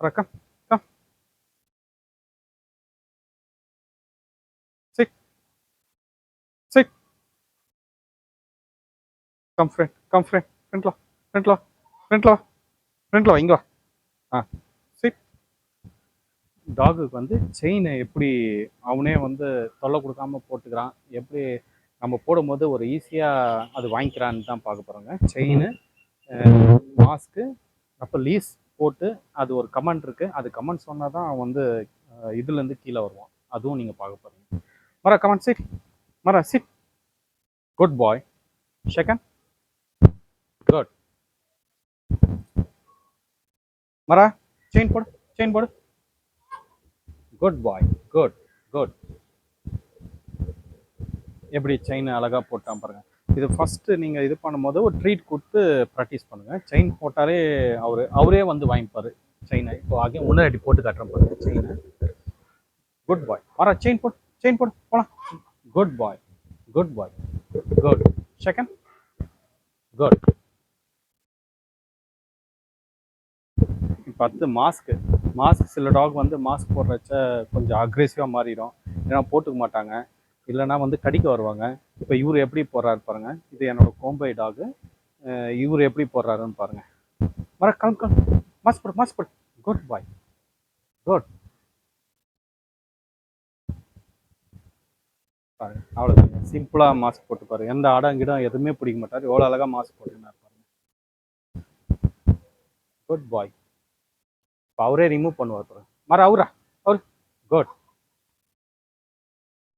Mara, come, come. Sit. Sit. Come, friend. Come, friend. Friend law. Friend law. Friend law. Friend law. ஆ sit டாகுக்கு வந்து செயினை எப்படி அவனே வந்து தொல்லை கொடுக்காம போட்டுக்கிறான் எப்படி நம்ம போடும்போது ஒரு ஈஸியாக அது வாங்கிக்கிறான்னு தான் பார்க்க போகிறோங்க செயின் மாஸ்க்கு அப்போ லீஸ் போட்டு அது ஒரு கமெண்ட் இருக்குது அது கமெண்ட் சொன்னால் தான் அவன் வந்து இதுல இதுலேருந்து கீழே வருவான். அதுவும் நீங்கள் பார்க்க போகிறீங்க மரா comment sit மரா sit good boy second good மரா chain போடு செயின் போடு. குட் பாய் குட் குட் எப்படி செயின் அழகாக போட்டான் பாருங்க. இது ஃபஸ்ட்டு நீங்கள் இது பண்ணும்போது ஒரு ட்ரீட் கொடுத்து ப்ராக்டிஸ் பண்ணுங்கள் செயின் போட்டாலே அவர் அவரே வந்து வாங்கிப்பார். செயினை இப்போ ஆகிய முன்னாடி போட்டு காட்டுறேன் பாருங்க செயினை குட் பாய் வர செயின் போட் செயின் போட் போலாம். Good boy good boy good second good பத்து மாஸ்க்கு மாஸ்க் சில டாக் வந்து மாஸ்க் போடுறச்ச கொஞ்சம் அக்ரெசிவாக மாறிடும். ஏன்னா போட்டுக்க மாட்டாங்க. இல்லைன்னா வந்து கடிக்க வருவாங்க. இப்போ இவர் எப்படி போடுறாரு பாருங்க. இது என்னோட கோம்பை டாகு இவர் எப்படி போடுறாருன்னு பாருங்க. மர கம் கம் மாஸ் போடு மாஸ்க் போடு. குட் பாய் குட் பாருங்க அவ்வளோதான் சிம்பிளாக மாஸ்க் போட்டு பாருங்க. எந்த ஆடங்கிடம் எதுவுமே பிடிக்க மாட்டார். எவ்வளோ அழகாக மாஸ்க் போட்டுருந்தார் பாருங்க. குட் பாய் இப்போ அவரே ரிமூவ் பண்ணுவார் பாருங்க. மர அவரா அவர். குட்